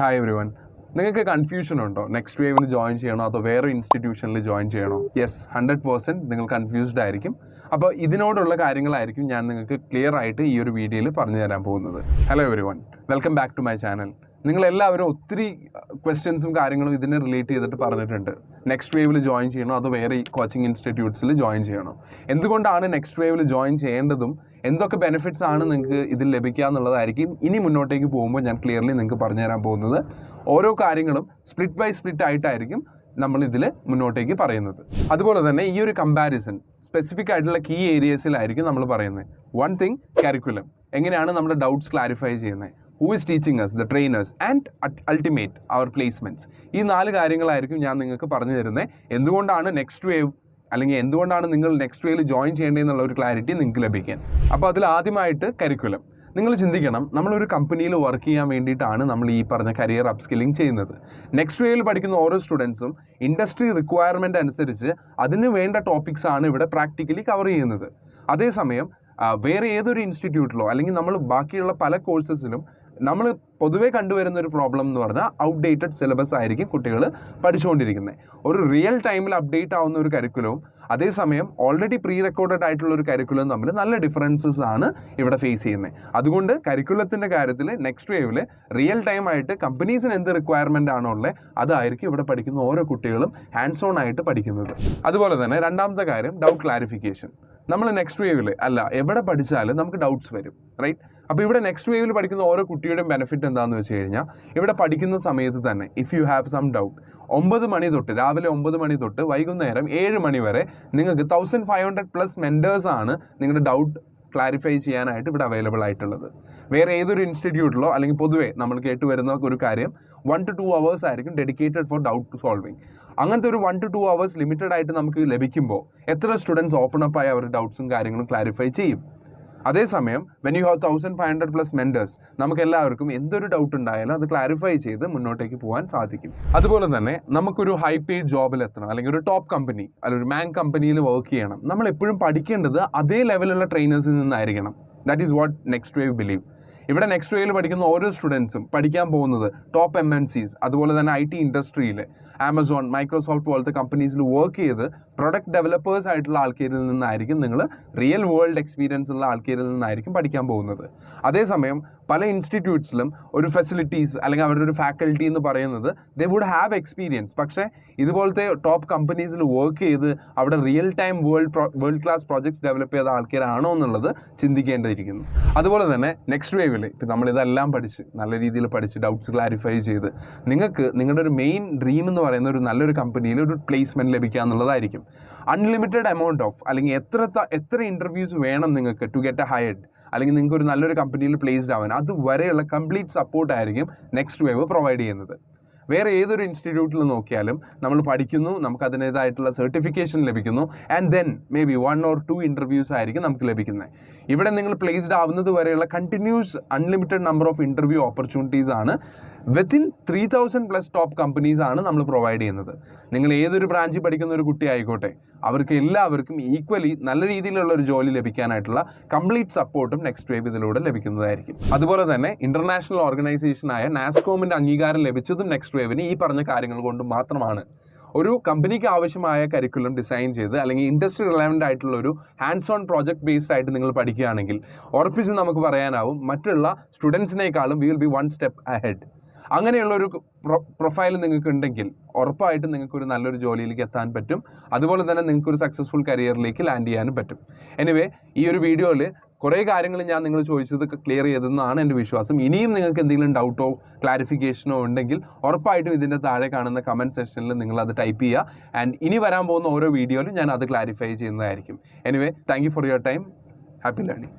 Hi everyone നിങ്ങൾക്ക് confusion ഉണ്ടോ? Next വേവിന് ജോയിൻ ചെയ്യണോ? അതോ വേറെ ഇൻസ്റ്റിറ്റ്യൂഷനിൽ ജോയിൻ ചെയ്യണോ? യെസ് ഹൺഡ്രഡ് പേഴ്സന്റ് നിങ്ങൾ കൺഫ്യൂസ്ഡ് ആയിരിക്കും. അപ്പോൾ ഇതിനോടുള്ള കാര്യങ്ങളായിരിക്കും ഞാൻ നിങ്ങൾക്ക് ക്ലിയർ ആയിട്ട് ഈ ഒരു വീഡിയോയിൽ പറഞ്ഞു തരാൻ പോകുന്നത്. Hello everyone welcome back to my channel നിങ്ങളെല്ലാവരും ഒത്തിരി ക്വസ്റ്റ്യൻസും കാര്യങ്ങളും ഇതിനെ റിലേറ്റ് ചെയ്തിട്ട് പറഞ്ഞിട്ടുണ്ട്. നെക്സ്റ്റ് വേവിൽ ജോയിൻ ചെയ്യണോ? അതോ വേറെ കോച്ചിങ് ഇൻസ്റ്റിറ്റ്യൂട്ട്സിൽ ജോയിൻ ചെയ്യണോ? എന്തുകൊണ്ടാണ് നെക്സ്റ്റ് വേവിൽ ജോയിൻ ചെയ്യേണ്ടതും എന്തൊക്കെ ബെനിഫിറ്റ്സ് ആണ് നിങ്ങൾക്ക് ഇതിൽ ലഭിക്കുക എന്നുള്ളതായിരിക്കും ഇനി മുന്നോട്ടേക്ക് പോകുമ്പോൾ ഞാൻ ക്ലിയർലി നിങ്ങൾക്ക് പറഞ്ഞു തരാൻ പോകുന്നത്. ഓരോ കാര്യങ്ങളും സ്പ്ലിറ്റ് ബൈ സ്പ്ലിറ്റ് ആയിട്ടായിരിക്കും നമ്മൾ ഇതിൽ മുന്നോട്ടേക്ക് പറയുന്നത്. അതുപോലെ തന്നെ ഈ ഒരു കമ്പാരിസൺ സ്പെസിഫിക് ആയിട്ടുള്ള കീ ഏരിയസിലായിരിക്കും നമ്മൾ പറയുന്നത്. വൺ തിങ് കരിക്കുലം എങ്ങനെയാണ് നമ്മുടെ ഡൗട്ട്സ് ക്ലാരിഫൈ ചെയ്യുന്നത്? Who is teaching as the trainers and ultimate our placements ഈ നാല് കാര്യങ്ങളായിരിക്കും ഞാൻ നിങ്ങൾക്ക് പറഞ്ഞു തരുന്നത്. എന്തുകൊണ്ടാണ് നെക്സ്റ്റ് വേവ് അല്ലെങ്കിൽ എന്തുകൊണ്ടാണ് നിങ്ങൾ നെക്സ്റ്റ് വേയിൽ ജോയിൻ ചെയ്യേണ്ടതെന്നുള്ള ഒരു ക്ലാരിറ്റി നിങ്ങൾക്ക് ലഭിക്കാൻ. അപ്പോൾ അതിൽ ആദ്യമായിട്ട് കരിക്കുലം നിങ്ങൾ ചിന്തിക്കണം നമ്മളൊരു കമ്പനിയിൽ വർക്ക് ചെയ്യാൻ വേണ്ടിയിട്ടാണ് നമ്മൾ ഈ പറഞ്ഞ കരിയർ അപ്സ്കില്ലിംഗ് ചെയ്യുന്നത്. നെക്സ്റ്റ് വേയിൽ പഠിക്കുന്ന ഓരോ സ്റ്റുഡൻസും ഇൻഡസ്ട്രി റിക്വയർമെന്റ് അനുസരിച്ച് അതിന് വേണ്ട ടോപ്പിക്സ് ആണ് ഇവിടെ പ്രാക്ടിക്കലി കവർ ചെയ്യുന്നത്. അതേസമയം വേറെ ഏതൊരു ഇൻസ്റ്റിറ്റ്യൂട്ടിലോ അല്ലെങ്കിൽ നമ്മൾ ബാക്കിയുള്ള പല കോഴ്സസിലും നമ്മൾ പൊതുവേ കണ്ടുവരുന്ന ഒരു പ്രോബ്ലം എന്ന് പറഞ്ഞാൽ ഔട്ട്ഡേറ്റഡ് സിലബസ് ആയിരിക്കും കുട്ടികൾ പഠിച്ചുകൊണ്ടിരിക്കുന്നത് ഒരു റിയൽ ടൈമിൽ അപ്ഡേറ്റ് ആവുന്ന ഒരു കരിക്കുലവും അതേസമയം ഓൾറെഡി പ്രീ റെക്കോർഡഡ് ആയിട്ടുള്ള ഒരു കരിക്കുലവും തമ്മിൽ നല്ല ഡിഫറൻസസ് ആണ് ഇവിടെ ഫേസ് ചെയ്യുന്നത് അതുകൊണ്ട് കരിക്കുലത്തിന്റെ കാര്യത്തിൽ നെക്സ്റ്റ് വേവിൽ റിയൽ ടൈം ആയിട്ട് കമ്പനീസിന് എന്ത് റിക്വയർമെന്റ് ആണോ ഉള്ളത് അതായിരിക്കും ഇവിടെ പഠിക്കുന്ന ഓരോ കുട്ടികളും ഹാൻഡ്സ് ഓൺ ആയിട്ട് പഠിക്കുന്നത്. അതുപോലെ തന്നെ രണ്ടാമത്തെ കാര്യം ഡൗട്ട് ക്ലാരിഫിക്കേഷൻ നമ്മൾ നെക്സ്റ്റ് വേവിൽ അല്ല എവിടെ പഠിച്ചാലും നമുക്ക് ഡൗട്ട്സ് വരും റൈറ്റ് അപ്പോൾ ഇവിടെ നെക്സ്റ്റ് വേവിൽ പഠിക്കുന്ന ഓരോ കുട്ടിയുടെയും ബെനിഫിറ്റ് എന്താണെന്ന് വെച്ച് കഴിഞ്ഞാൽ ഇവിടെ പഠിക്കുന്ന സമയത്ത് തന്നെ if you have some doubt ഒമ്പത് മണി തൊട്ട് രാവിലെ ഒമ്പത് മണി തൊട്ട് വൈകുന്നേരം ഏഴ് മണി വരെ നിങ്ങൾക്ക് തൗസൻഡ് ഫൈവ് ഹൺഡ്രഡ് പ്ലസ് മെന്റേഴ്സാണ് നിങ്ങളുടെ ഡൗട്ട് ക്ലാരിഫൈ ചെയ്യാനായിട്ട് ഇവിടെ അവൈലബിൾ ആയിട്ടുള്ളത്. വേറെ ഏതൊരു ഇൻസ്റ്റിറ്റ്യൂട്ടിലോ അല്ലെങ്കിൽ പൊതുവേ നമ്മൾ കേട്ടുവരുന്ന ഒരു കാര്യം വൺ ടു ടു അവേഴ്സ് ആയിരിക്കും ഡെഡിക്കേറ്റഡ് ഫോർ ഡൗട്ട് സോൾവിങ് അങ്ങനത്തെ ഒരു one two two hours limited ആയിട്ട് നമുക്ക് ലഭിക്കുമ്പോൾ എത്ര സ്റ്റുഡൻസ് ഓപ്പൺ അപ്പ് ആയി അവരുടെ ഡൗട്ട്സും കാര്യങ്ങളും ക്ലാരിഫൈ ചെയ്യും? അതേസമയം when you have thousand five hundred plus mentors നമുക്ക് എല്ലാവർക്കും എന്തൊരു ഡൗട്ട് ഉണ്ടായാലും അത് ക്ലാരിഫൈ ചെയ്ത് മുന്നോട്ടേക്ക് പോകാൻ സാധിക്കും. അതുപോലെ തന്നെ നമുക്കൊരു ഹൈ പെയ്ഡ് ജോബിൽ എത്തണം അല്ലെങ്കിൽ ഒരു ടോപ്പ് കമ്പനി അല്ലെങ്കിൽ ഒരു മാൻ കമ്പനിയിൽ വർക്ക് ചെയ്യണം. നമ്മൾ എപ്പോഴും പഠിക്കേണ്ടത് അതേ ലെവലുള്ള ട്രെയിനേഴ്സിൽ നിന്നായിരിക്കണം. That is what Next Wave believe ഇവിടെ നെക്സ്റ്റ് വേയിൽ പഠിക്കുന്ന ഓരോ സ്റ്റുഡൻസും പഠിക്കാൻ പോകുന്നത് ടോപ്പ് എം എൻ സീസ് അതുപോലെ തന്നെ ഐ ടി ഇൻഡസ്ട്രിയിൽ ആമസോൺ മൈക്രോസോഫ്റ്റ് പോലത്തെ കമ്പനീസിൽ വർക്ക് ചെയ്ത് പ്രൊഡക്റ്റ് ഡെവലപ്പേഴ്സ് ആയിട്ടുള്ള ആൾക്കാരിൽ നിന്നായിരിക്കും നിങ്ങൾ റിയൽ വേൾഡ് എക്സ്പീരിയൻസ് ഉള്ള ആൾക്കാരിൽ നിന്നായിരിക്കും പഠിക്കാൻ പോകുന്നത്. അതേസമയം പല ഇൻസ്റ്റിറ്റ്യൂട്ട്സിലും ഒരു ഫെസിലിറ്റീസ് അല്ലെങ്കിൽ അവരുടെ ഒരു ഫാക്കൽറ്റി എന്ന് പറയുന്നത് ദേ വുഡ് ഹാവ് എക്സ്പീരിയൻസ് പക്ഷേ ഇതുപോലത്തെ ടോപ്പ് കമ്പനീസിൽ വർക്ക് ചെയ്ത് അവിടെ real time world world class projects develop ചെയ്ത ആൾക്കാരാണോ എന്നുള്ളത് ചിന്തിക്കേണ്ടിയിരിക്കുന്നു. അതുപോലെ തന്നെ നെക്സ്റ്റ് വേവിൽ ഇപ്പം നമ്മളിതെല്ലാം പഠിച്ച് നല്ല രീതിയിൽ പഠിച്ച് ഡൗട്ട്സ് ക്ലാരിഫൈ ചെയ്ത് നിങ്ങൾക്ക് നിങ്ങളുടെ ഒരു മെയിൻ ഡ്രീം എന്ന് പറയുന്ന ഒരു നല്ലൊരു കമ്പനിയിൽ ഒരു പ്ലേസ്മെന്റ് ലഭിക്കുക എന്നുള്ളതായിരിക്കും. അൺലിമിറ്റഡ് എമൗണ്ട് ഓഫ് അല്ലെങ്കിൽ എത്ര എത്ര ഇന്റർവ്യൂസ് വേണം നിങ്ങൾക്ക് ടു ഗെറ്റ് എ ഹയർഡ് അല്ലെങ്കിൽ നിങ്ങൾക്ക് ഒരു നല്ലൊരു കമ്പനിയിൽ പ്ലേസ്ഡ് ആവാൻ. അതുവരെയുള്ള കംപ്ലീറ്റ് സപ്പോർട്ട് ആയിരിക്കും നെക്സ്റ്റ് വേവ് പ്രൊവൈഡ് ചെയ്യുന്നത്. വേറെ ഏതൊരു ഇൻസ്റ്റിറ്റ്യൂട്ടിൽ നോക്കിയാലും നമ്മൾ പഠിക്കുന്നു നമുക്ക് അതിന്റേതായിട്ടുള്ള സർട്ടിഫിക്കേഷൻ ലഭിക്കുന്നു and then maybe one or two interviews ആയിരിക്കും നമുക്ക് ലഭിക്കുന്നത്. ഇവിടെ നിങ്ങൾ പ്ലേസ്ഡ് ആവുന്നത് വരെയുള്ള continuous unlimited number of interview opportunities ആണ്. Within three thousand plus top companies ആണ് നമ്മൾ പ്രൊവൈഡ് ചെയ്യുന്നത്. നിങ്ങൾ ഏതൊരു ബ്രാഞ്ചിൽ പഠിക്കുന്ന ഒരു കുട്ടി ആയിക്കോട്ടെ അവർക്ക് എല്ലാവർക്കും ഈക്വലി നല്ല രീതിയിലുള്ള ഒരു ജോലി ലഭിക്കാനായിട്ടുള്ള കംപ്ലീറ്റ് സപ്പോർട്ടും നെക്സ്റ്റ് വേവ് ഇതിലൂടെ ലഭിക്കുന്നതായിരിക്കും. അതുപോലെ തന്നെ ഇന്റർനാഷണൽ ഓർഗനൈസേഷനായ നാസ്കോമിന്റെ അംഗീകാരം ലഭിച്ചതും നെക്സ്റ്റ് വേവിന് ഈ പറഞ്ഞ കാര്യങ്ങൾ കൊണ്ട് മാത്രമാണ്. ഒരു കമ്പനിക്ക് ആവശ്യമായ കരിക്കുലം ഡിസൈൻ ചെയ്ത് അല്ലെങ്കിൽ ഇൻഡസ്ട്രി റിലവന്റ് ആയിട്ടുള്ള ഒരു ഹാൻഡ്സ് ഓൺ പ്രോജക്ട് ബേസ്ഡ് ആയിട്ട് നിങ്ങൾ പഠിക്കുകയാണെങ്കിൽ ഉറപ്പിച്ച് നമുക്ക് പറയാനാവും മറ്റുള്ള സ്റ്റുഡൻസിനേക്കാളും we will be one step ahead അങ്ങനെയുള്ള ഒരു പ്രൊഫൈൽ നിങ്ങൾക്ക് ഉണ്ടെങ്കിൽ ഉറപ്പായിട്ടും നിങ്ങൾക്ക് ഒരു നല്ലൊരു ജോലിയിലേക്ക് എത്താൻ പറ്റും. അതുപോലെ തന്നെ നിങ്ങൾക്കൊരു സക്സസ്ഫുൾ കരിയറിലേക്ക് ലാൻഡ് ചെയ്യാനും പറ്റും. എനിവേ ഈ ഒരു വീഡിയോയിൽ കുറേ കാര്യങ്ങൾ ഞാൻ നിങ്ങൾ ചോദിച്ചത് ക്ലിയർ ചെയ്തെന്നാണ് എന്റെ വിശ്വാസം. ഇനിയും നിങ്ങൾക്ക് എന്തെങ്കിലും ഡൗട്ടോ ക്ലാരിഫിക്കേഷനോ ഉണ്ടെങ്കിൽ ഉറപ്പായിട്ടും ഇതിന്റെ താഴെ കാണുന്ന കമന്റ് സെക്ഷനിൽ നിങ്ങൾ അത് ടൈപ്പ് ചെയ്യുക. ആൻഡ് ഇനി വരാൻ പോകുന്ന ഓരോ വീഡിയോയിലും ഞാൻ അത് ക്ലാരിഫൈ ചെയ്യുന്നതായിരിക്കും. Anyway thank you for your time happy learning